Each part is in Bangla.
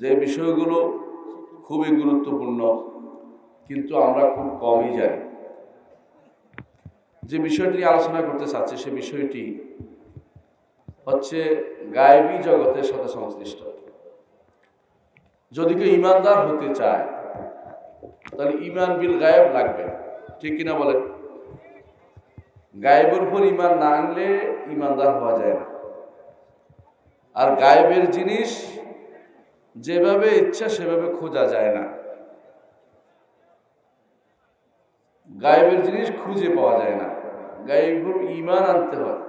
যে বিষয়গুলো খুবই গুরুত্বপূর্ণ, কিন্তু আমরা খুব কমই জানি। যে বিষয়টি নিয়ে আলোচনা করতে চাচ্ছি, সে বিষয়টি হচ্ছে গায়েবী জগতের সাথে সংশ্লিষ্ট। যদি কেউ ইমানদার হতে চায়, তাহলে ইমান বিল গায়েব লাগবে। ঠিক কিনা বলেন? গায়েবের উপর ইমান না আনলে ইমানদার হওয়া যায় না। আর গায়েবের জিনিস যেভাবে ইচ্ছা সেভাবে খোঁজা যায় না। গায়েবের জিনিস খুঁজে পাওয়া যায় না। গায়েবের ইমান আনতে হয়।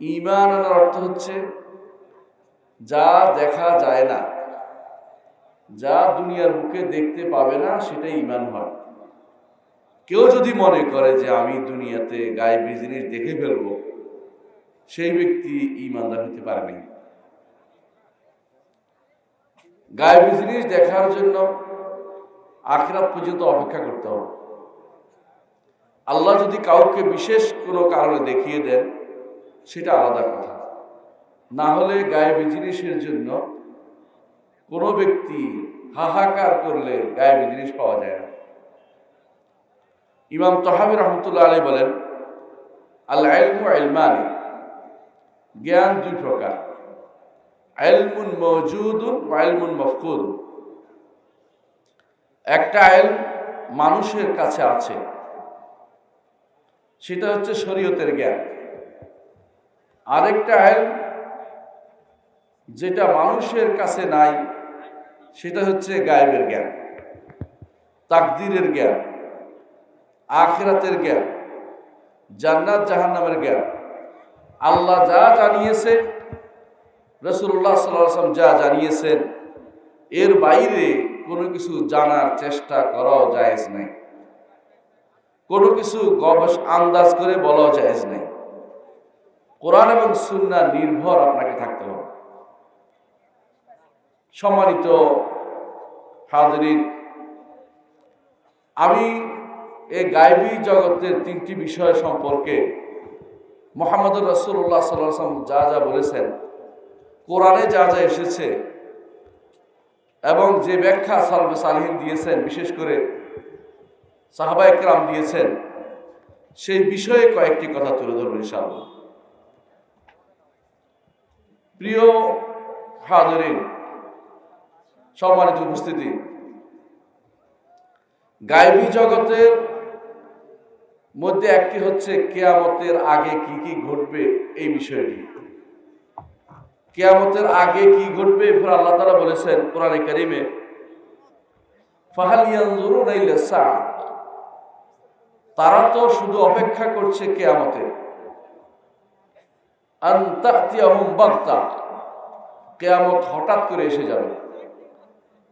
ইমান আনার অর্থ হচ্ছে যা দেখা যায় না, যা দুনিয়ার বুকে দেখতে পাবে না, সেটা ইমান হয়। কেউ যদি মনে করে যে আমি দুনিয়াতে গায়েবী জিনিস দেখে ফেলব, সেই ব্যক্তি ইমানদার হতে পারে নাই। গায়েবী জিনিস দেখার জন্য আখরাত পর্যন্ত অপেক্ষা করতে হবে। আল্লাহ যদি কাউকে বিশেষ কোনো কারণে দেখিয়ে দেন, সেটা আলাদা কথা। না হলে গায়েবী জিনিসের জন্য কোনো ব্যক্তি হাহাকার করলে গায়েবী জিনিস পাওয়া যায় না। ইমাম তহাবি রহমতুল্লাহ আলী বলেন আল্লাহ আলমানি জ্ঞান দুই প্রকার। আলমুন মজুদুন আলমুন মফকুদ একটা আইল মানুষের কাছে আছে। সেটা হচ্ছে শরীয়তের জ্ঞান। আরেকটা আইল যেটা মানুষের কাছে নাই, সেটা হচ্ছে গায়েবের জ্ঞান, তাকদিরের জ্ঞান, আখেরাতের জ্ঞান, জান্নাত জাহান্নামের জ্ঞান। আল্লাহ যা জানিয়েছে রসুল্লাহ সাল্লাম যা জানিয়েছেন, এর বাইরে কোনো কিছু জানার চেষ্টা করাও জায়েজ নাই। কোনো কিছু গবেষ আন্দাজ করে বলাও জায়েজ নাই। কোরআন এবং সুন্না নির্ভর আপনাকে থাকতে হবে। সম্মানিত হাজরিন, আমি এই গায়েবী জগতের তিনটি বিষয় সম্পর্কে মোহাম্মদ রসুল্লাহ সাল্লাম যা যা বলেছেন কোরআনে যা যা এসেছে এবং যে ব্যাখ্যা সালবে সালহীন দিয়েছেন, বিশেষ করে সাহাবা একরাম দিয়েছেন, সেই বিষয়ে কয়েকটি কথা তুলে ধরব ইনশাআল্লাহ। প্রিয় হাজরিন, সম্মানিত উপস্থিতি গায়েবী জগতের মধ্যে একটি হচ্ছে কেয়ামতের আগে কি কি ঘটবে এই বিষয়টি। কেয়ামতের আগে কি ঘটবে এরপর আল্লাহ তালা বলেছেন কোরআনে কারিমে তারা তো শুধু অপেক্ষা করছে কেয়ামতের বাক্তা কেয়ামত হঠাৎ করে এসে যাবে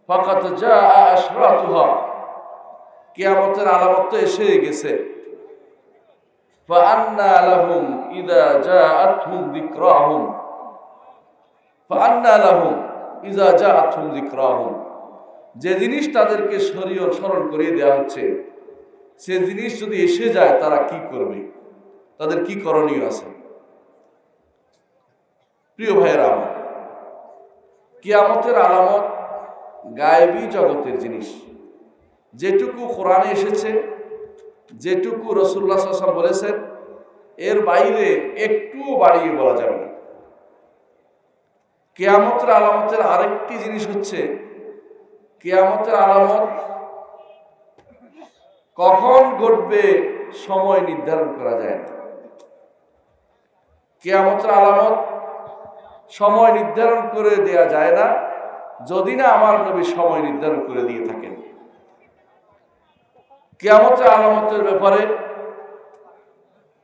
ফাকাত যা আশরাতুহা কেয়ামতের আলামত তো এসে গেছে فأنا لهم إذا جاءتهم ذكراهم যা যে জিনিস তাদেরকে শরীয় স্মরণ করিয়ে দেওয়া হচ্ছে, সে জিনিস যদি এসে যায়, তারা কি করবে? তাদের কি করণীয় আছে? প্রিয় ভাইয়ের আমার, কিয়ামতের আলামত গায়েবি জগতের জিনিস। যেটুকু কোরআনে এসেছে, যেটুকু রসুল্লাহ বলেছেন, এর বাইরে একটু বাড়িয়ে বলা যাবে না। কেয়ামতের আলামতের আরেকটি জিনিস হচ্ছে, কেয়ামতের আলামত কখন ঘটবে সময় নির্ধারণ করা যায় না। কেয়ামতের আলামত সময় নির্ধারণ করে দেয়া যায় না, যদি না আমার নবী সময় নির্ধারণ করে দিয়ে থাকেন। কেয়ামতের আলামতের ব্যাপারে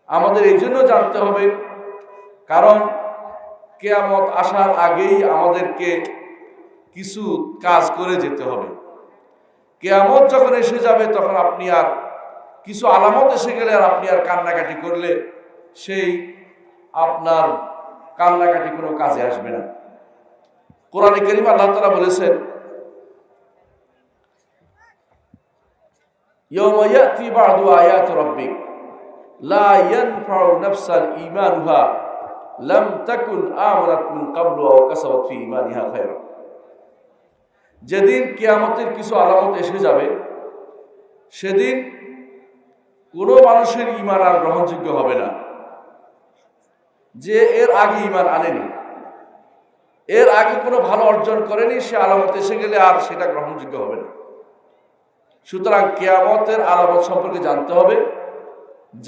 আমাদের এই জন্য জানতে হবে, কারণ কেয়ামত আসার আগেই আমাদেরকে কিছু কাজ করে যেতে হবে। কেয়ামত যখন এসে যাবে, তখন আপনি আর কিছু আলামত এসে গেলে আর আপনি আর কান্নাকাটি করলে সেই আপনার কান্নাকাটি কোনো কাজে আসবে না। কোরআনে করিম আল্লাহ তারা বলেছেন ইয়মায়াতি বাদু আয়াত রব্বিক, লা ইয়ানফাউ নাফসাল ঈমানুহা। লাম তাকুন আমানাত মিন কাবলু আও কাসাবাত ফি ইমানিহা খায়রা যেদিন কিয়ামতের কিছু আলামত এসে যাবে, সেদিন কোনো মানুষের ইমান আর গ্রহণযোগ্য হবে না। যে এর আগে ইমান আনেনি, এর আগে কোনো ভালো অর্জন করেনি, সে আলামত এসে গেলে আর সেটা গ্রহণযোগ্য হবে না। সুতরাং কেয়ামতের আলামত সম্পর্কে জানতে হবে।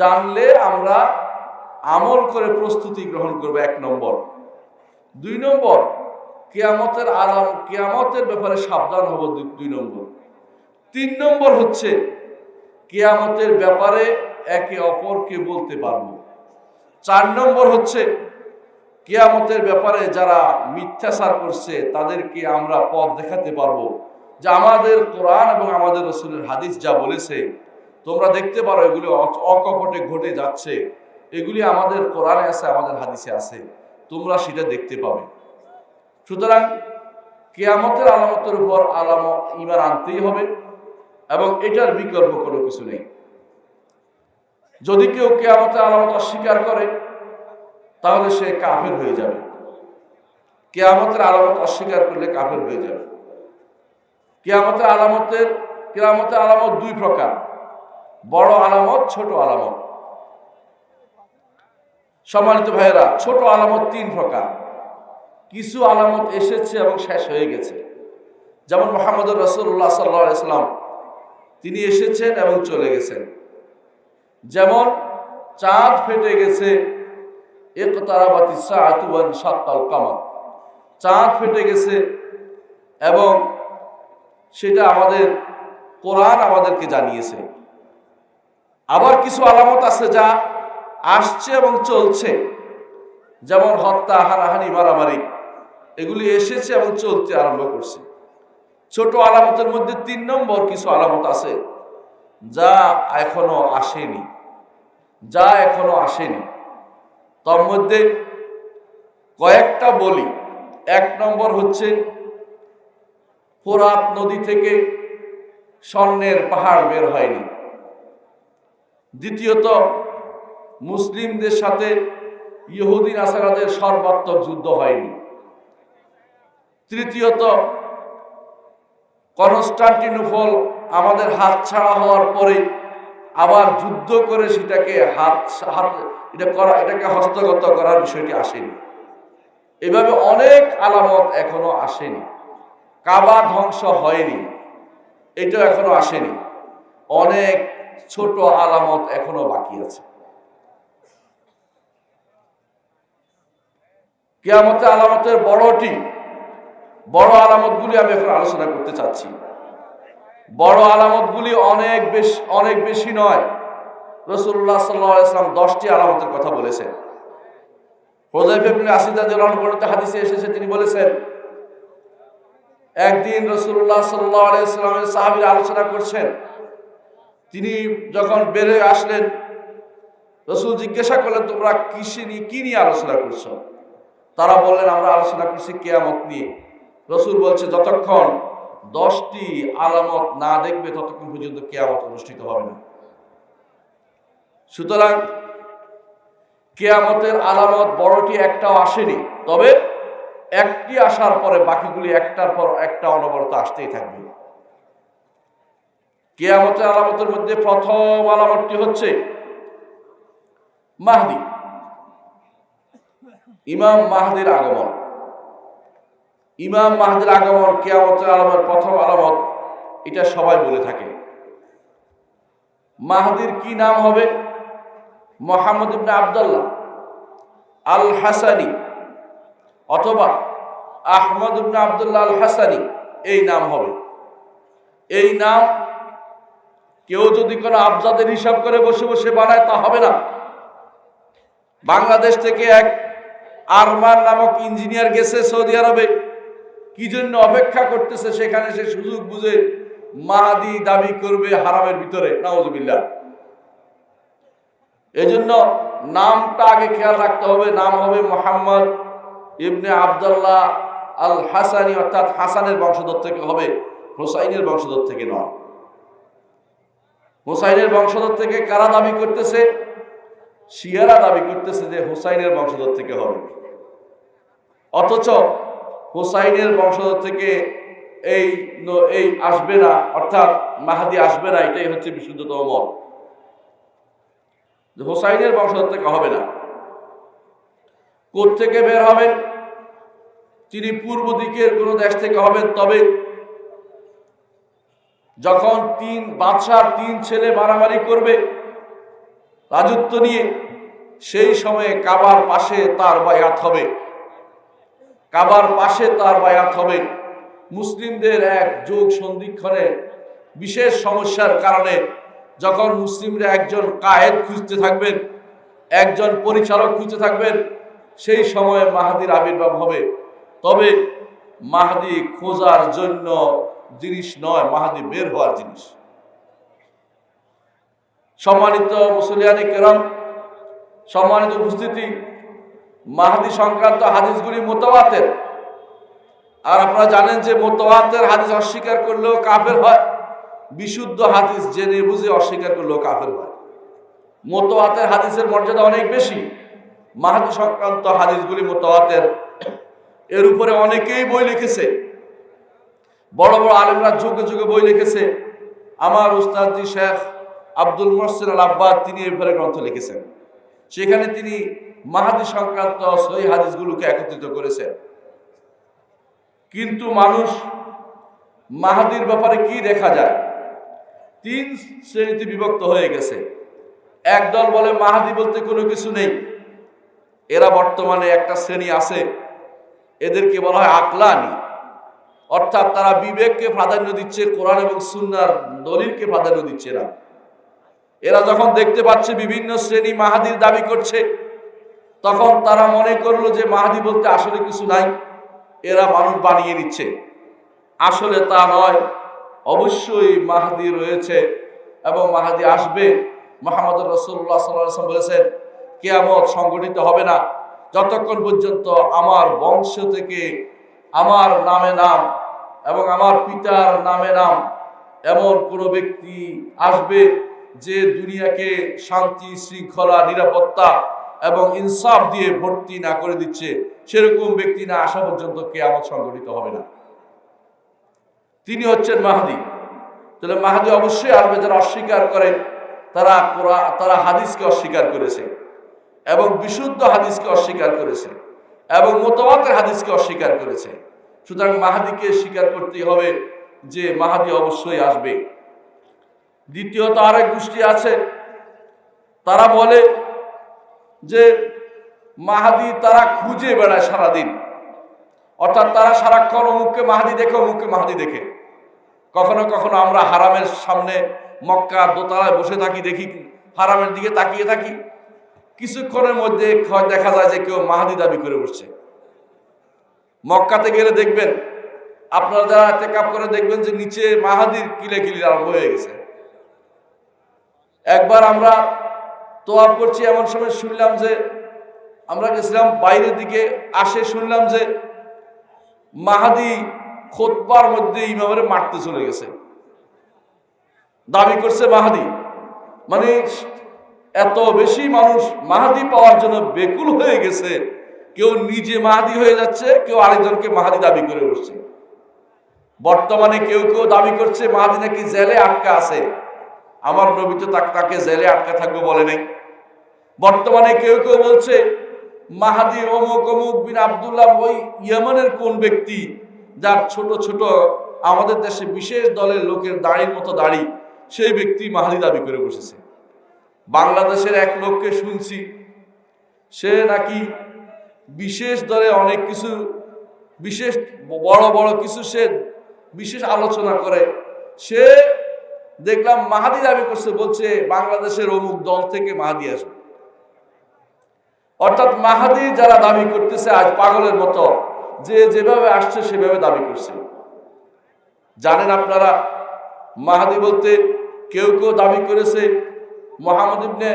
জানলে আমরা আমল করে প্রস্তুতি গ্রহণ করব এক নম্বর। দুই নম্বর, কেয়ামতের আলাম, কেয়ামতের ব্যাপারে সাবধান হব দুই- নম্বর। তিন নম্বর হচ্ছে, কেয়ামতের ব্যাপারে একে অপরকে বলতে পারব। চার নম্বর হচ্ছে, কেয়ামতের ব্যাপারে যারা মিথ্যাচার করছে, তাদেরকে আমরা পথ দেখাতে পারব। যে আমাদের কোরআন এবং আমাদের রসুলের হাদিস যা বলেছে, তোমরা দেখতে পারো এগুলি অকপটে ঘটে যাচ্ছে। এগুলি আমাদের কোরআনে আছে, আমাদের হাদিসে আছে। তোমরা সেটা দেখতে পাবে। সুতরাং কেয়ামতের আলামতের উপর আলাম ইমান আনতেই হবে এবং এটার বিকল্প কোনো কিছু নেই। যদি কেউ কেয়ামতের আলামত অস্বীকার করে, তাহলে সে কাফের হয়ে যাবে। কেয়ামতের আলামত অস্বীকার করলে কাফের হয়ে যাবে। কেয়ামতের আলামতের, কেয়ামতের আলামত দুই প্রকার। বড় আলামত, ছোট আলামত। সম্মানিত ভাইয়েরা, ছোট আলামত তিন প্রকার। কিছু আলামত এসেছে এবং শেষ হয়ে গেছে। যেমন মোহাম্মদ রসুল্লাহ সাল্লাম, তিনি এসেছেন এবং চলে গেছেন। যেমন, চাঁদ ফেটে গেছে একতারাবাতি সাতুয়ান সাত্তাল কামার। চাঁদ ফেটে গেছে এবং সেটা আমাদের কোরআন আমাদেরকে জানিয়েছে। আবার কিছু আলামত আছে যা আসছে এবং চলছে। যেমন হত্যা, হানাহানি, মারামারি, এগুলি এসেছে এবং চলতে আরম্ভ করছে। ছোট আলামতের মধ্যে তিন নম্বর কিছু আলামত আছে, যা এখনও আসেনি। যা এখনও আসেনি। তার মধ্যে কয়েকটা বলি। এক নম্বর হচ্ছে ফোরাত নদী থেকে স্বর্ণের পাহাড় বের হয়নি। দ্বিতীয়ত মুসলিমদের সাথে ইহুদিন আসারাদের সর্বাত্মক যুদ্ধ হয়নি। তৃতীয়ত কনস্টান্টিনোফল আমাদের হাত ছাড়া হওয়ার পরে আবার যুদ্ধ করে সেটাকে হাত হাত, এটা করা, এটাকে হস্তগত করার বিষয়টি আসেনি। এভাবে অনেক আলামত এখনও আসেনি। কাবা ধ্বংস হয়নি এটা এখনও আসেনি। অনেক ছোট আলামত এখনও বাকি আছে। কেয়ামতের আলামতের বড়টি বড় আলামতগুলি আমি এখন আলোচনা করতে চাচ্ছি। বড় আলামতগুলি অনেক বেশি অনেক বেশি নয়। রসুল্লাহ সাল্লাম দশটি আলামতের কথা বলেছেন। হোজাইফ ইবনে আসিদা জেলান হাদিসে এসেছে, তিনি বলেছেন, একদিন রসুল্লাহ সাল্লাহ আলাইসালামের আলোচনা করছেন। তিনি যখন বেড়ে আসলেন, রসুল জিজ্ঞাসা করলেন, তোমরা কিসে কি নিয়ে আলোচনা করছ? তারা বললেন, আমরা আলোচনা করছি কেয়ামত নিয়ে। রসুল বলছে, যতক্ষণ দশটি আলামত না দেখবে, ততক্ষণ পর্যন্ত কেয়ামত অনুষ্ঠিত হবে না। সুতরাং কেয়ামতের আলামত বড়টি একটাও আসেনি, তবে একটি আসার পরে বাকিগুলি একটার পর একটা অনবরত আসতেই থাকবে। কেয়ামতের আলামতের মধ্যে প্রথম আলামতটি হচ্ছে মাহদি। ইমাম মাহদির আগমন। ইমাম মাহাদির আগমন কেয়ামতের আলামত প্রথম আলামত, এটা সবাই বলে থাকে। মাহাদির কি নাম হবে? মোহাম্মদ ইবনে আবদুল্লাহ আল হাসানি অথবা আহমদ ইবনে আবদুল্লাহ আল হাসানি এই নাম হবে। এই নাম কেউ যদি কোনো আবজাদের হিসাব করে বসে বসে বানায়, তা হবে না। বাংলাদেশ থেকে এক আরমান নামক ইঞ্জিনিয়ার গেছে সৌদি আরবে। কি জন্য অপেক্ষা করতেছে সেখানে সে সুযোগ বুঝে মাহাদি দাবি করবে হারামের ভিতরে, নাউজুবিল্লাহ। এজন্য নামটা আগে খেয়াল রাখতে হবে, নাম হবে মোহাম্মদ ইবনে আবদুল্লাহ আল হাসানি অর্থাৎ হাসানের বংশধর থেকে হবে, হোসাইনের বংশধর থেকে নয়। হোসাইনের বংশধর থেকে কারা দাবি করতেছে? শিয়ারা দাবি করতেছে যে হোসাইনের বংশধর থেকে হবে। অথচ হোসাইনের বংশধর থেকে এই এই আসবে না, অর্থাৎ মাহাদি আসবে না, এটাই হচ্ছে বিশুদ্ধতম মত। হোসাইনের বংশধর থেকে হবে না। থেকে বের হবেন? তিনি পূর্ব দিকের কোনো দেশ থেকে হবেন, তবে যখন তিন বাদশার তিন ছেলে মারামারি করবে রাজত্ব নিয়ে সেই সময়ে কাবার পাশে তার বায়াত হবে। কাবার পাশে তার বায়াত হবে। মুসলিমদের এক যোগ সন্ধিক্ষণে বিশেষ সমস্যার কারণে যখন মুসলিমরা একজন কায়েদ খুঁজতে থাকবেন, একজন পরিচালক খুঁজতে থাকবেন, সেই সময়ে মাহাদির আবির্ভাব হবে। তবে মাহাদি খোঁজার জন্য জিনিস নয়, মাহাদি বের হওয়ার জিনিস। সম্মানিত মুসলিয়ানি কেরাম, সম্মানিত উপস্থিতি, মাহাদি সংক্রান্ত হাদিসগুলি মোতাবাতের। আর আপনারা জানেন যে মোতাবাতের হাদিস অস্বীকার করলেও কাফের হয়, বিশুদ্ধ হাদিস জেনে বুঝে অস্বীকার করলেও কাফের হয়। মোতাবাতের হাদিসের মর্যাদা অনেক বেশি, মাহাদি সংক্রান্ত হাদিসগুলি মোতাবাতের। এর উপরে অনেকেই বই লিখেছে, বড় বড় আলেমরা যুগে যুগে বই লিখেছে। আমার উস্তাদজি শেখ আব্দুল মহসিন আল আব্বাদ তিনি এই ব্যাপারে গ্রন্থ লিখেছেন। সেখানে তিনি মাহাদি সংক্রান্ত সহি হাদিসগুলোকে একত্রিত করেছেন। কিন্তু মানুষ মাহাদির ব্যাপারে কি দেখা যায়? তিন শ্রেণীতে বিভক্ত হয়ে গেছে। একদল বলে মাহাদি বলতে কোনো কিছু নেই। এরা বর্তমানে একটা শ্রেণি আছে। এদেরকে বলা হয় আকলানি। অর্থাৎ তারা বিবেককে প্রাধান্য দিচ্ছে, কোরআন এবং সুন্নার দলিলকে প্রাধান্য দিচ্ছে না এরা যখন দেখতে পাচ্ছে বিভিন্ন শ্রেণি মাহাদির দাবি করছে, তখন তারা মনে করল যে মাহাদি বলতে আসলে কিছু নাই, এরা মানুষ বানিয়ে নিচ্ছে। আসলে তা নয়, অবশ্যই মাহাদি রয়েছে এবং মাহাদি আসবে। মোহাম্মদ রসুল্লাহ সাল্লাম বলেছেন, কেয়ামত সংগঠিত হবে না। যতক্ষণ পর্যন্ত আমার বংশ থেকে আমার নামে নাম এবং আমার পিতার নামে নাম এমন কোনো ব্যক্তি আসবে যে দুনিয়াকে শান্তি, শৃঙ্খলা, নিরাপত্তা এবং ইনসাফ দিয়ে ভর্তি না করে দিচ্ছে, সেরকম ব্যক্তি না আসা পর্যন্ত কেয়ামত সংগঠিত হবে না। তিনি হচ্ছেন মাহাদি। তাহলে মাহাদি অবশ্যই আসবে যারা অস্বীকার করে, তারা তারা হাদিসকে অস্বীকার করেছে এবং বিশুদ্ধ হাদিসকে অস্বীকার করেছে এবং মোতাবাতের হাদিসকে অস্বীকার করেছে। সুতরাং মাহাদিকে স্বীকার করতেই হবে যে মাহাদি অবশ্যই আসবে। দ্বিতীয়ত আরেক গোষ্ঠী আছে। তারা বলে যে মাহাদি তারা খুঁজে বেড়ায় সারাদিন। অর্থাৎ তারা সারাক্ষণ অমুককে মাহাদি দেখে, অমুককে মাহাদি দেখে। কখনো কখনো আমরা হারামের সামনে মক্কা দোতলায় বসে থাকি, দেখি হারামের দিকে তাকিয়ে থাকি। কিছুক্ষণের মধ্যে দেখা যায় যে কেউ মাহাদি দাবি করে উঠছে। মক্কাতে গেলে দেখবেন, আপনারা যারা চেক আপ করে দেখবেন যে নিচে মাহাদির কিলে কিলি আরম্ভ হয়ে গেছে। একবার আমরা তোয়াব করছি, এমন সময় শুনলাম যে, আমরা গেছিলাম বাইরের দিকে, আসে শুনলাম যে, মাহাদি খোদবার মধ্যে ইমামের মারতে চলে গেছে। দাবি করছে মাহাদি মানে এত বেশি মানুষ মাহাদি পাওয়ার জন্য বেকুল হয়ে গেছে, কেউ নিজে মাহাদি হয়ে যাচ্ছে, কেউ আরেকজনকে মাহাদি দাবি করে বসছে। বর্তমানে কেউ কেউ দাবি করছে, মাহাদি নাকি জেলে আটকা আছে। আমার নবী তো তাকে জেলে আটকা থাকবে বলে নাই। বর্তমানে কেউ কেউ বলছে, মাহাদি অমুক অমুক বিন আবদুল্লাহ ওই ইয়েমানের কোন ব্যক্তি যার ছোট ছোট আমাদের দেশে বিশেষ দলের লোকের দাড়ির মতো দাড়ি, সেই ব্যক্তি মাহাদি দাবি করে বসেছে। বাংলাদেশের এক লোককে শুনছি, সে নাকি বিশেষ দলে অনেক কিছু, বিশেষ বড় বড় কিছু সে বিশেষ আলোচনা করে। সে দেখলাম মাহাদি দাবি করছে, বলছে বাংলাদেশের অমুক দল থেকে মাহাদি আসবে। অর্থাৎ মাহাদি যারা দাবি করতেছে, আজ পাগলের মতো, যে যেভাবে আসছে সেভাবে দাবি করছে। জানেন আপনারা, মাহাদি বলতে কেউ কেউ দাবি করেছে, মোহাম্মদ ইবনে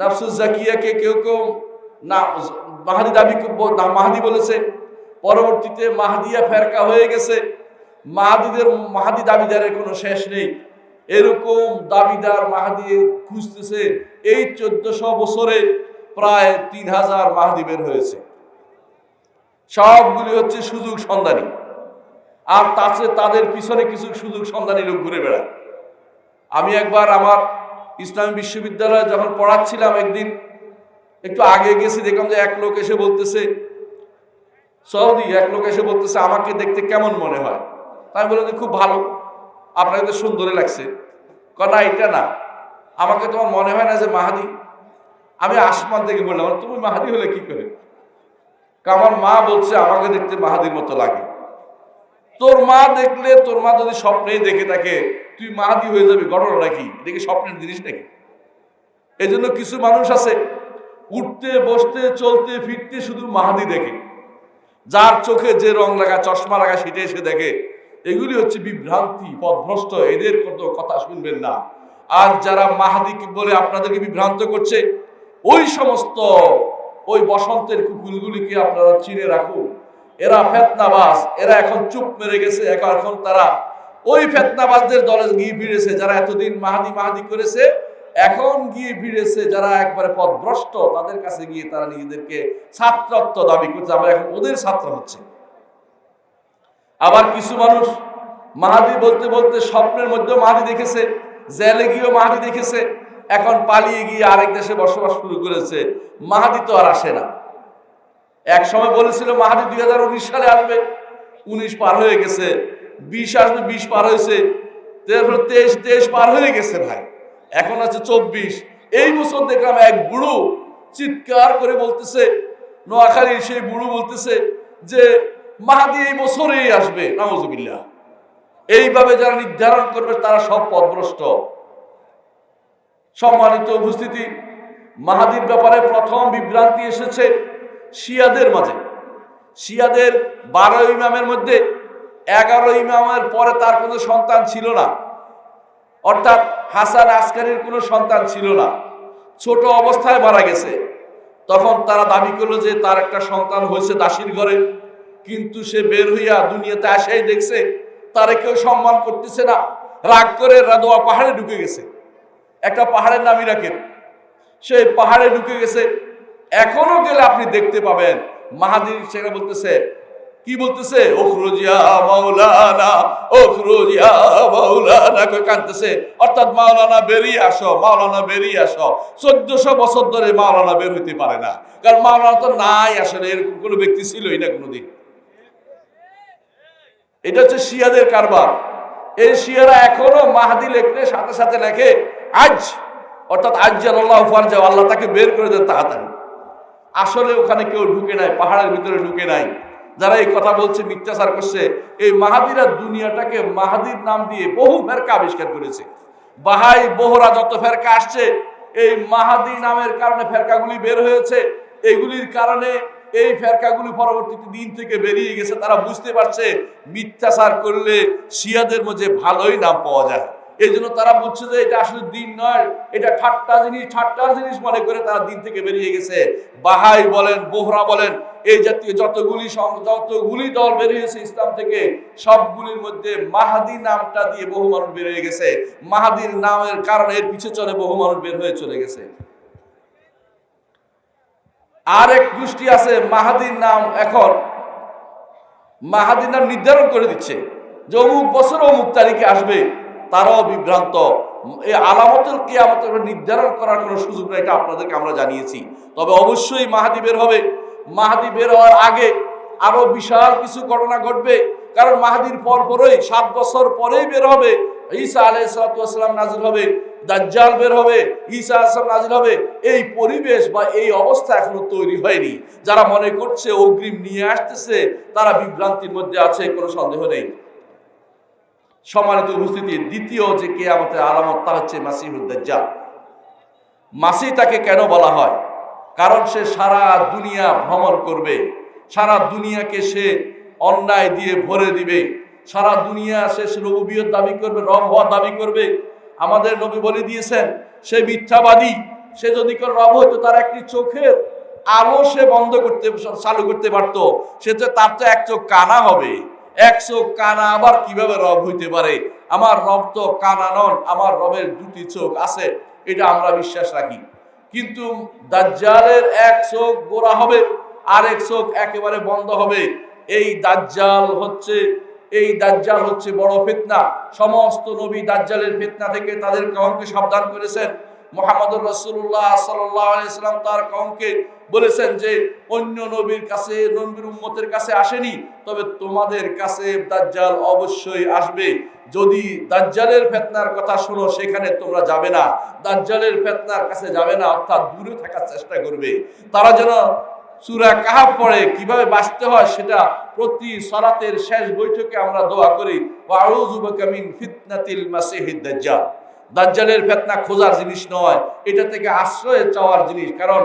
নাফসুজ জাকিয়াকে কেউ কেউ না, মাহাদি দাবি মাহাদি বলেছে। পরবর্তীতে মাহাদিয়া ফেরকা হয়ে গেছে। মাহাদিদের, মাহাদি দাবিদারের কোনো শেষ নেই। এরকম দাবিদার মাহাদি খুঁজতেছে। এই চোদ্দশো বছরে প্রায় তিন হাজার মাহাদি বের হয়েছে। সবগুলি হচ্ছে সুযোগ সন্ধানী। আর তাছে তাদের পিছনে কিছু সুযোগ সন্ধানী লোক ঘুরে বেড়ায়। আমি একবার আমার ইসলামী বিশ্ববিদ্যালয়ে যখন পড়াচ্ছিলাম একদিন, একটু আগে গেছি, দেখলাম যে এক লোক এসে বলতেছে, সৌদি, এক লোক এসে বলতেছে, আমাকে দেখতে কেমন মনে হয়? তাই বললাম যে, খুব ভালো। আপনাকে তো সুন্দরই লাগছে। না, এটা না। আমাকে তোমার মনে হয় না যে মাহাদি? আমি আসমান থেকে বললাম তুমি মাহাদি হলে কি করে? আমার মা বলছে আমাকে দেখতে মাহাদির মতো লাগে। তোর মা দেখলে, তোর মা যদি স্বপ্নেই দেখে থাকে, তুই মাহাদি হয়ে যাবি ঘটনা নাকি? দেখে স্বপ্নের জিনিস নাকি? এই জন্য কিছু মানুষ আছে, উঠতে, বসতে, চলতে, ফিরতে শুধু মাহাদি দেখে। যার চোখে যে রং লাগা, চশমা লাগা সেটা এসে দেখে। এগুলি হচ্ছে বিভ্রান্তি পথভ্রষ্ট এদের কত কথা শুনবেন না। আর যারা মাহাদি বলে আপনাদেরকে বিভ্রান্ত করছে, ওই সমস্ত, ওই বসন্তের কুকুরগুলিকে আপনারা চিনে রাখুন। এরা ফেতনাবাজ, এরা এখন চুপ মেরে গেছে এখন তারা ওই ফেতনাবাজদের দলে গিয়ে ভিড়েছে, যারা এতদিন মাহাদি মাহাদি করেছে, এখন গিয়ে ভিড়েছে, যারা একবারে পথভ্রষ্ট তাদের কাছে গিয়ে তারা নিজেদেরকে ছাত্রত্ব দাবি করছে। আমরা এখন ওদের ছাত্র হচ্ছে। আবার কিছু মানুষ মাহাদি বলতে বলতে স্বপ্নের মধ্যে মাহাদি দেখেছে, জেলে গিয়েও মাহাদি দেখেছে, এখন পালিয়ে গিয়ে আরেক দেশে বসবাস শুরু করেছে। মাহাদি তো আর আসে না। এক সময় বলেছিল, মাহাদি দুই হাজার উনিশ সালে আসবে। উনিশ পার হয়ে গেছে। বিশ আসবে, বিশ পার হয়েছে। তারপরে তেইশ তেইশ পার হয়ে গেছে ভাই। এখন আছে চব্বিশ। এই বছর দেখলাম এক বুড়ো চিৎকার করে বলতেছে, নোয়াখালীর সেই বুড়ো বলতেছে যে মাহাদি এই বছরেই আসবে নামজুবিল্লাহ এইভাবে যারা নির্ধারণ করবে, তারা সব পদভ্রষ্ট। সম্মানিত উপস্থিতি, মাহাদির ব্যাপারে প্রথম বিভ্রান্তি এসেছে শিয়াদের মাঝে। শিয়াদের বারো ইমামের মধ্যে এগারো ইমামের পরে তার কোনো সন্তান ছিল না। অর্থাৎ হাসান আসকারির কোনো সন্তান ছিল না। ছোট অবস্থায় মারা গেছে। তখন তারা দাবি করল যে তার একটা সন্তান হয়েছে দাসির ঘরে। কিন্তু সে বের হইয়া দুনিয়াতে আসাই দেখছে, তারে কেউ সম্মান করতেছে না। রাগ করে রাদোয়া পাহাড়ে ঢুকে গেছে। একটা পাহাড়ের নাম ইরাকের সেই পাহাড়ে ঢুকে গেছে। এখনও গেলে আপনি দেখতে পাবেন। মাহাদির সেখানে বলতেছে, কি বলতেছে? ওখরুজিয়া মাওলানা ওখরুজিয়া মাওলানা কই কাঁদতেছে। অর্থাৎ মাওলানা বেরিয়ে আসো, মাওলানা বেরিয়ে আসো। চোদ্দশো বছর ধরে মাওলানা বের হইতে পারে না। কারণ মাওলানা তো নাই আসলে, এরকম কোনো ব্যক্তি ছিলই না কোনোদিন। এটা হচ্ছে শিয়াদের কারবার। এই শিয়ারা এখনও মাহাদি লেখলে সাথে সাথে লেখে, আজ অর্থাৎ আজ আল্লাহ ফারজা আল্লাহ তাকে বের করে দেন তাড়াতাড়ি। আসলে ওখানে কেউ ঢুকে নাই, পাহাড়ের ভিতরে ঢুকে নাই। যারা এই কথা বলছে, মিথ্যাচার করছে, এই মাহাদিরা দুনিয়াটাকে মাহাদির নাম দিয়ে বহু ফেরকা আবিষ্কার করেছে। বাহাই bohra যত ফেরকা আসছে, এই মাহাদি নামের কারণে ফেরকাগুলি বের হয়েছে। এগুলির কারণে এই ফেরকাগুলি পরবর্তীতে দিন থেকে বেরিয়ে গেছে, তারা বুঝতে পারছে মিথ্যাচার করলে শিয়াদের মধ্যে ভালোই নাম পাওয়া যায়। এই জন্য তারা বুঝছে যে এটা আসলে দিন নয়, এটা ঠাট্টা জিনিস ঠাট্টার জিনিস মনে করে তারা দিন থেকে বেরিয়ে গেছে। বাহাই বলেন, বোহরা বলেন, এই জাতীয় যতগুলি যতগুলি দল বেরিয়েছে ইসলাম থেকে, সবগুলির মধ্যে মাহাদি নামটা দিয়ে বহু মানুষ বেরিয়ে গেছে। মাহাদির নামের কারণে এর পিছে চলে বহু মানুষ বের হয়ে চলে গেছে। আর এক গোষ্ঠী আছে, মাহাদির নাম এখন। মাহাদির নাম নির্ধারণ করে দিচ্ছে যে অমুক বছর অমুক তারিখে আসবে, তারাও বিভ্রান্ত। এই আলামতের কেয়ামতের নির্ধারণ করার কোনো সুযোগ নেই এটা আপনাদেরকে আমরা জানিয়েছি। তবে অবশ্যই মাহাদি বের হবে। মাহাদি বের হওয়ার আগে আরও বিশাল কিছু ঘটনা ঘটবে, কারণ মাহাদির পর পরই সাত বছর পরেই বের হবে। ঈসা আলাইসালাম নাজিল হবে, দাজ্জাল বের হবে, ঈসা আসলাম নাজিল হবে। এই পরিবেশ বা এই অবস্থা এখনও তৈরি হয়নি। যারা মনে করছে অগ্রিম নিয়ে আসতেছে, তারা বিভ্রান্তির মধ্যে আছে, কোনো সন্দেহ নেই। সম্মানিত উপস্থিতি, দ্বিতীয় যে কে আমাদের আলামত তা হচ্ছে মাসিহুদ্দাজ্জাল মাসি তাকে কেন বলা হয়? কারণ সে সারা দুনিয়া ভ্রমণ করবে। সারা দুনিয়াকে সে অন্যায় দিয়ে ভরে দিবে। সারা দুনিয়া সে রবিয়ত দাবি করবে, রব হওয়ার দাবি করবে। আমাদের নবী বলে দিয়েছেন, সে মিথ্যাবাদী, সে যদি করে রব হইতো তার একটি চোখের আলো সে বন্ধ করতে, চালু করতে পারতো। সে তো তার তো এক চোখ কানা হবে। এক চোখ কানা আবার কীভাবে রব হইতে পারে? আমার রব তো কানা নন, আমার রবের দুটি চোখ আছে, এটা আমরা বিশ্বাস রাখি। কিন্তু দাজ্জালের এক চোখ গোড়া হবে আর এক চোখ একেবারে বন্ধ হবে। এই দাজ্জাল হচ্ছে এই দাজ্জাল হচ্ছে বড় ফিতনা। সমস্ত নবী দাজ্জালের ফিতনা থেকে তাদের কমকে সাবধান করেছেন। মোহাম্মদুর রসুল্লাহ সাল্লাম তার কমকে বলেছেন যে, অন্য নবীর কাছে, নবীর উম্মতের কাছে আসেনি, তবে তোমাদের কাছে দাজ্জাল অবশ্যই আসবে। যদি দাজ্জালের ফেতনার কথা শোনো, সেখানে তোমরা যাবে না। দাজ্জালের ফেতনার কাছে যাবে না, অর্থাৎ দূরে থাকার চেষ্টা করবে। তারা যেন সুরা কাহাব পড়ে কীভাবে বাঁচতে হয় সেটা প্রতি সরাতের শেষ বৈঠকে আমরা দোয়া করি। ওয়াউযুবাকা ফিতনাতিল দাজ্জাল। দাজ্জালের ফেতনা খোঁজার জিনিস নয়, এটা থেকে আশ্রয় চাওয়ার জিনিস, কারণ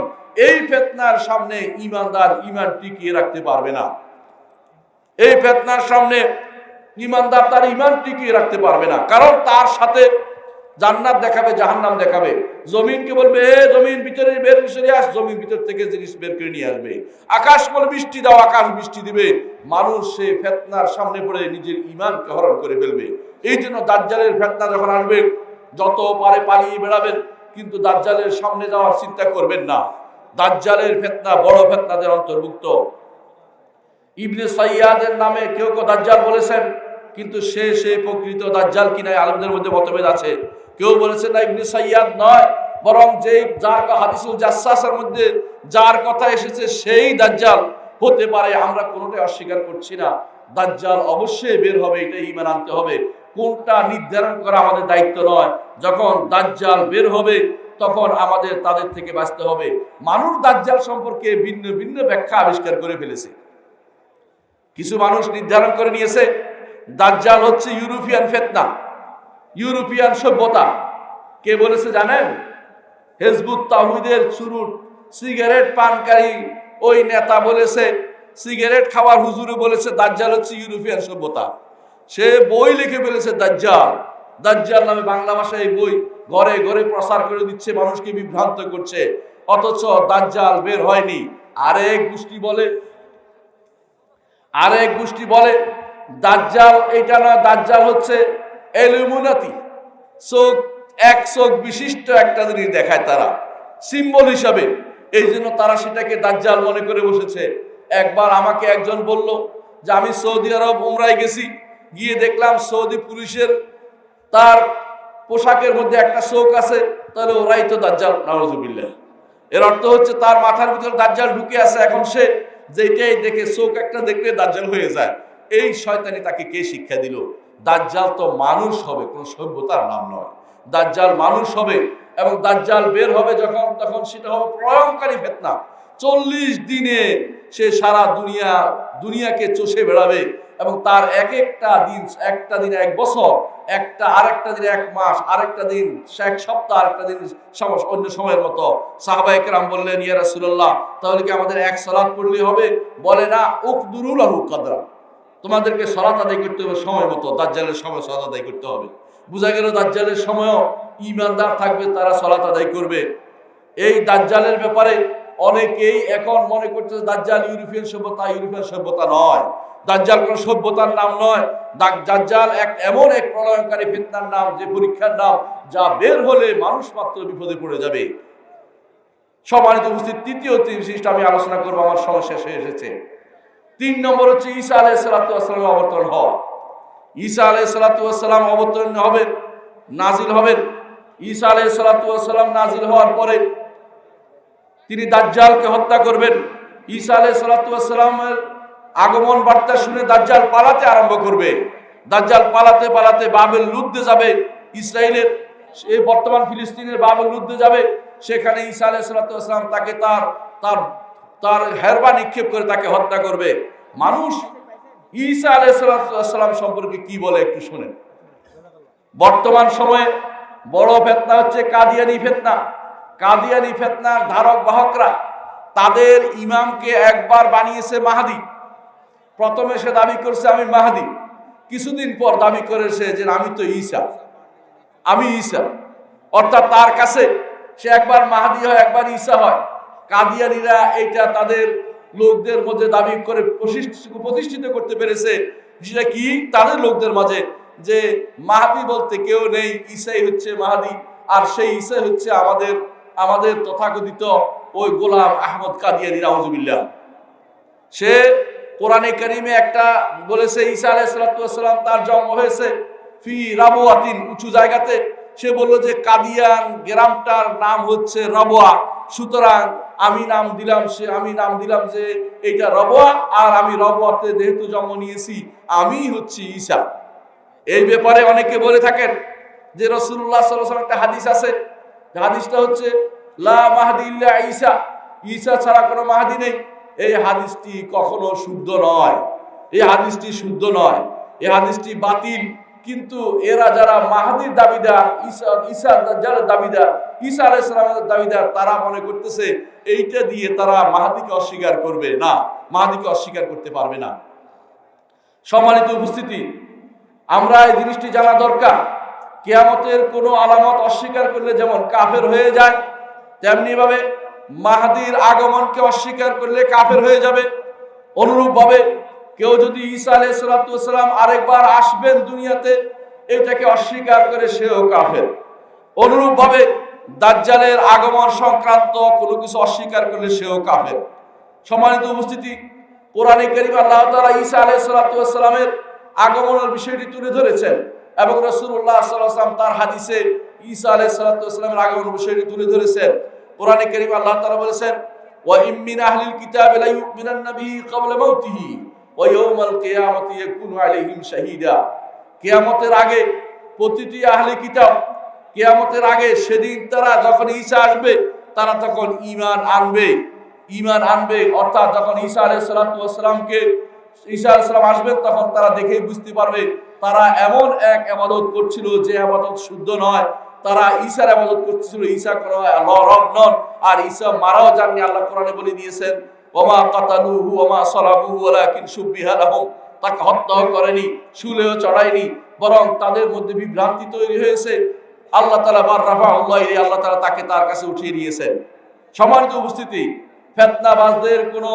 এই ফেতনার সামনে ইমানদার ইমান টিকিয়ে রাখতে পারবে না। এই ফেতনার সামনে ইমানদার তার ইমান টিকিয়ে রাখতে পারবে না, কারণ তার সাথে জান্নাত দেখাবে, জাহান্নাম দেখাবে। জমিনকে বলবে জমিন ভিতরে বের করে আস জমিন ভিতর থেকে জিনিস বের করে নিয়ে আসবে। আকাশ বলে, বৃষ্টি দাও, আকাশ বৃষ্টি দিবে। মানুষ সে ফেতনার সামনে পড়ে নিজের ইমানকে হরণ করে ফেলবে। এই জন্য দাজ্জালের ফেতনা যখন আসবে, যত পারে পালিয়ে বেড়াবেন, কিন্তু দাজ্জালের সামনে যাওয়ার চিন্তা করবেন না। দাজ্জালের ফেতনা বড় ফেতনাদের অন্তর্ভুক্ত। ইবনে সাইয়াদের নামে কেউ কেউ দাজ্জাল বলেছেন, কিন্তু সে সে প্রকৃত দাজ্জাল কিনা আলমদের মধ্যে মতভেদ আছে। কেউ বলেছেন না, ইবনে সাইয়াদ নয়, বরং যে যার হাদিসুল জাসাসের মধ্যে যার কথা এসেছে সেই দাজ্জাল। হতে পারে আমরা কোনোটাই অস্বীকার করছি না। দাজ্জাল অবশ্যই বের হবে, এটাই ইমান আনতে হবে। কোনটা নির্ধারণ করা আমাদের দায়িত্ব নয়। যখন দাজ্জাল বের হবে, তখন আমাদের তাদের থেকে বাঁচতে হবে। মানুষ দাজ্জাল সম্পর্কে ভিন্ন ভিন্ন ব্যাখ্যা আবিষ্কার করে ফেলেছে। কিছু মানুষ নির্ধারণ করে নিয়েছে, দাজ্জাল হচ্ছে ইউরোপিয়ান ফেতনা। ইউরোপিয়ান সভ্যতা। কে বলেছে জানেন? হেজবুত তাহিদের চুরুট, সিগারেট পানকারী ওই নেতা বলেছে, সিগারেট খাওয়ার হুজুরে বলেছে, দাজ্জাল হচ্ছে ইউরোপিয়ান সভ্যতা। সে বই লিখে ফেলেছে, দাজ্জাল। দাজ্জাল নামে বাংলা ভাষায় এই বই ঘরে ঘরে প্রচার করে দিচ্ছে, মানুষকে বিভ্রান্ত করছে। অথচ দাজ্জাল বের হয়নি। আরেক গোষ্ঠী বলে, আরেক গোষ্ঠী বলে, দাজ্জাল এটা না, দাজ্জাল হচ্ছে এলুমিনাতি চোখ, এক চোখ বিশিষ্ট একটা জিনিস দেখায় তারা। সিম্বল হিসাবে। এই জন্য তারা সেটাকে দাজ্জাল মনে করে বসেছে। একবার আমাকে একজন বলল যে, আমি সৌদি আরব উমরায় গেছি। গিয়ে দেখলাম সৌদি পুলিশের তার পোশাকের মধ্যে একটা চোখ আছে। তাহলে ওরাই তো দাজ্জাল। নওয়াজুবিল্লাহ এর অর্থ হচ্ছে তার মাথার ভিতরে দাজ্জাল ঢুকে আছে। এখন সে যেটাই দেখে, চোখ একটা দেখলে দাজ্জাল হয়ে যায়। এই শয়তানি তাকে কে শিক্ষা দিল? দাজ্জাল তো মানুষ হবে, কোন সভ্যতার নাম নয়। দাজ্জাল মানুষ হবে এবং দাজ্জাল বের হবে যখন, তখন সেটা হবে প্রলয়ঙ্কারী ফেতনা। চল্লিশ দিনে সে সারা দুনিয়া, দুনিয়াকে চষে বেড়াবে এবং তার এক একটা দিন একটা দিন এক বছর, একটা, আরেকটা দিন এক মাস, আরেকটা দিন এক সপ্তাহ, আরেকটা দিন অন্য সময়ের মতো। সাহবাইকরাম বললেন, ইয়া তাহলে কি আমাদের এক সালাত পড়লে হবে? বলে, না উকদুরুল আহু কাদরা তোমাদেরকে সলাত আদায় করতে হবে সময় মতো, দাজ্জালের সময় সলাত আদায় করতে হবে। বোঝা গেল দাজ্জালের সময়ও ইমানদার থাকবে, তারা সলাত আদায় করবে। এই দাজ্জালের ব্যাপারে অনেকেই এখন মনে করছে দাজ্জাল ইউরোপিয়ান সভ্যতা ইউরোপিয়ান সভ্যতা নয়। দাজ্জাল কোন সভ্যতার নাম নয়। দাজ্জাল এক এমন এক প্রলয়ঙ্কারী ফিতনার নাম, যে পরীক্ষার নাম যা বের হলে মানুষ মাত্র বিপদে পড়ে যাবে। সম্মানিত উপস্থিত, তৃতীয় জিনিসটা আমি আলোচনা করব, আমার সময় শেষ হয়ে এসেছে। তিন নম্বর হচ্ছে ঈসা আলাই সালাতামের অবতরণ হওয়া। ঈসা আলাই সালাতাম অবতরণ হবেন, নাজিল হবেন। ঈসা আলাই সালাতাম নাজিল হওয়ার পরে তিনি দাজ্জালকে হত্যা করবেন। ঈসা আলাই সালাতামের আগমন বার্তা শুনে দাজ্জাল পালাতে আরম্ভ করবে। দাজ্জাল পালাতে পালাতে বাবেল লুদ্ধে যাবে ইসরায়েলের সে বর্তমান ফিলিস্তিনের বাবেল লুদ্ধে যাবে। সেখানে ঈসা আলাই সালাতাম তাকে তার তার তার হেরবা নিক্ষেপ করে তাকে হত্যা করবে। মানুষ ঈসা আলাইসালাম সম্পর্কে কি বলে একটু শোনেন। বর্তমান সময়ে বড় ফেতনা হচ্ছে কাদিয়ানি ফেতনা। কাদিয়ানি ফেতনার ধারক বাহকরা তাদের ইমামকে একবার বানিয়েছে মাহাদি। প্রথমে সে দাবি করছে, আমি মাহাদি। কিছুদিন পর দাবি করেছে যে, আমি তো ঈসা। আমি ঈসা। অর্থাৎ তার কাছে সে একবার মাহাদি হয়, একবার ঈসা হয়। কাদিয়ানিরা এটা তাদের লোকদের মধ্যে দাবি করে প্রতিষ্ঠিত করতে পেরেছে। সেটা কি? তাদের লোকদের মাঝে যে মাহাদি বলতে কেউ নেই, ঈসাই হচ্ছে মাহাদি, আর সেই ঈসাই হচ্ছে আমাদের আমাদের তথাকথিত ওই গোলাম আহমদ কাদিয়ানি রাউজুবিল্লাহ সে কোরআনে কারিমে একটা বলেছে, ঈসা আলাইসালাম তার জন্ম হয়েছে ফি রাবোয়াতিন উঁচু জায়গাতে। সে বলল যে কাদিয়ান গ্রামটার নাম হচ্ছে রবোয়া সুতরাং আমি নাম দিলাম সে, আমি নাম দিলাম যে এইটা রবোয়া, আর আমি রবোয়াতে যেহেতু জন্ম নিয়েছি আমি হচ্ছি ঈশা এই ব্যাপারে অনেকে বলে থাকেন যে রসুল্লাহ সাল্লাম একটা হাদিস আছে। হাদিসটা হচ্ছে, লা মাহাদি ইল্লা ঈশা ঈশা ছাড়া কোনো মাহাদি নেই। এই হাদিসটি কখনো শুদ্ধ নয়। এই হাদিসটি শুদ্ধ নয়। এই হাদিসটি বাতিল। কিন্তু এরা যারা মাহাদির দাবিদার, ঈসা ঈসা যারা দাবিদার, ঈসা আলাহ ইসলামের দাবিদার, তারা মনে করতেছে এইটা দিয়ে তারা মাহাদিকে অস্বীকার করবে না, মাহাদিকে অস্বীকার করতে পারবে না। সম্মানিত উপস্থিতি, আমরা এই জিনিসটি জানা দরকার। কেয়ামতের কোনো আলামত অস্বীকার করলে যেমন কাফের হয়ে যায় তেমনি ভাবে মাহাদির আগমনকে অস্বীকার করলে কাফের হয়ে যাবে। অনুরূপভাবে কেউ যদি ঈসা আলাইসালাম আরেকবার আসবেন দুনিয়াতে, এটাকে অস্বীকার করে সেও কাফের। অনুরূপভাবে দাজ্জালের আগমন সংক্রান্ত কোনো কিছু অস্বীকার করলে সেও কাফের। সম্মানিত উপস্থিতি, কোরআনে করিম আল্লাহ তালা ঈসা আলাইসালাতামের আগমনের বিষয়টি তুলে ধরেছেন এবং রসুল্লাহ সাল্লাম তার হাদিসে ঈসা আলাইসালাতামের আগমনের বিষয়টি তুলে ধরেছেন। কোরআনে করিম আল্লাহ তালা বলেছেন, ওয়া ইমিন আহলিল কিতাব লা ইউমিনান নাবিহি ক্বাবলা মাউতিহি। কেয়ামতের আগে প্রতিটি আহলে কিতাব, কেয়ামতের আগে সেদিন তারা যখন ঈশা আসবে, তারা তখন ইমান আনবে। ইমান আনবে, অর্থাৎ যখন ঈশা আলাইসালাতামকে ঈশা আলাইসালাম আসবেন, তখন তারা দেখেই বুঝতে পারবে, তারা এমন এক আবাদত করছিল যে আবাদত শুদ্ধ নয়। তারা ঈশার আবাদত করছিল, ঈশা করা রব নন। আর ঈশা মারাও যাননি, আল্লাহ কোরআনে বলে দিয়েছেন ওমা কাতালুহু, ওমা সলাবুহু, ওয়ালাকিন সুববিহা লাহুম। তাকে হত্যাও করেনি, শুলেও চড়ায়নি, বরং তাদের মধ্যে বিভ্রান্তি তৈরি হয়েছে। আল্লাহ তালা বার রাফা আল্লাহ আল্লাহ তালা তাকে তার কাছে উঠিয়ে নিয়েছেন। সম্মানিত উপস্থিতি, ফেতনাবাজদের কোনো,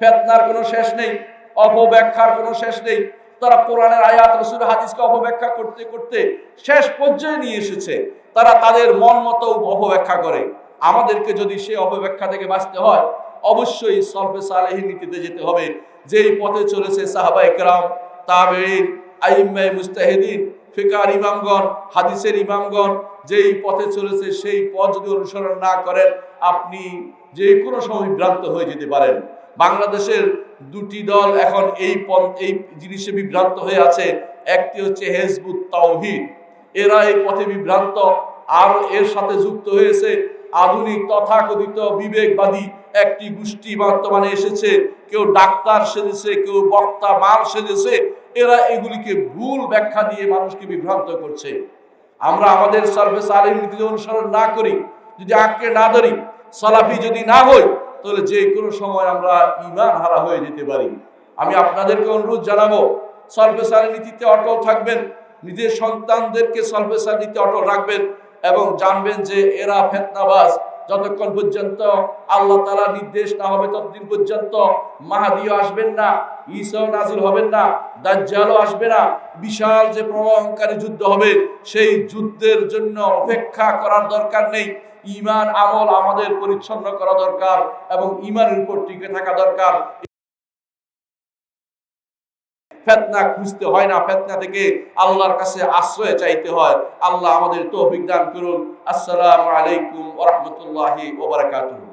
ফেতনার কোনো শেষ নেই, অপব্যাখ্যার কোনো শেষ নেই। তারা কোরআনের আয়াত রসুল হাদিসকে অপব্যাখ্যা করতে করতে শেষ পর্যায়ে নিয়ে এসেছে। তারা তাদের মন মতো অপব্যাখ্যা করে। আমাদেরকে যদি সে অপব্যাখ্যা থেকে বাঁচতে হয় অবশ্যই সলফে সালেহী নীতিতে যেতে হবে। যেই পথে চলেছে সাহাবা একরাম তাবেইন আইম্মাই মুস্তাহিদিন ফিকার ইমামগণ, হাদিসের ইমামগণ, যেই পথে চলেছে সেই পথ যদি অনুসরণ না করেন, আপনি যে কোনো সময় বিভ্রান্ত হয়ে যেতে পারেন। বাংলাদেশের দুটি দল এখন এই পথ এই জিনিসে বিভ্রান্ত হয়ে আছে। একটি হচ্ছে হেজবুত তাওহিদ। এরা এই পথে বিভ্রান্ত, আর এর সাথে যুক্ত হয়েছে আধুনিক, তথাকথিত, বিবেকবাদী একটি গোষ্ঠী বর্তমানে এসেছে, কেউ ডাক্তার সেজেছে, কেউ বক্তা, মাল সেজেছে, এরা এগুলিকে ভুল ব্যাখ্যা দিয়ে মানুষকে বিভ্রান্ত করছে। আমরা আমাদের সার্ভিস আলিম নীতি অনুসরণ না করি, যদি আঁকড়ে না ধরি, সলাফি যদি না হই তাহলে যে কোনো সময় আমরা ইমান হারা হয়ে যেতে পারি। আমি আপনাদেরকে অনুরোধ জানাব সলফেসারি নীতিতে অটল থাকবেন, নিজের সন্তানদেরকে সলফেসার নীতি অটল রাখবেন এবং জানবেন যে এরা ফেতনাবাজ যতক্ষণ পর্যন্ত আল্লাহ তালা নির্দেশ না হবে, ততদিন পর্যন্ত মাহাদিও আসবেন না, ঈসাও নাজিল হবেন না, দাজ্জালও আসবে না। বিশাল যে প্রবাহকারী যুদ্ধ হবে, সেই যুদ্ধের জন্য অপেক্ষা করার দরকার নেই। ইমান আমল আমাদের পরিচ্ছন্ন করা দরকার এবং ইমানের উপর টিকে থাকা দরকার। ফেতনা খুঁজতে হয় না, ফেতনা থেকে আল্লাহর কাছে আশ্রয় চাইতে হয়। আল্লাহ আমাদের তৌফিক দান করুন। আসসালামু আলাইকুম ওয়া রাহমাতুল্লাহি ওয়া বারাকাতুহু।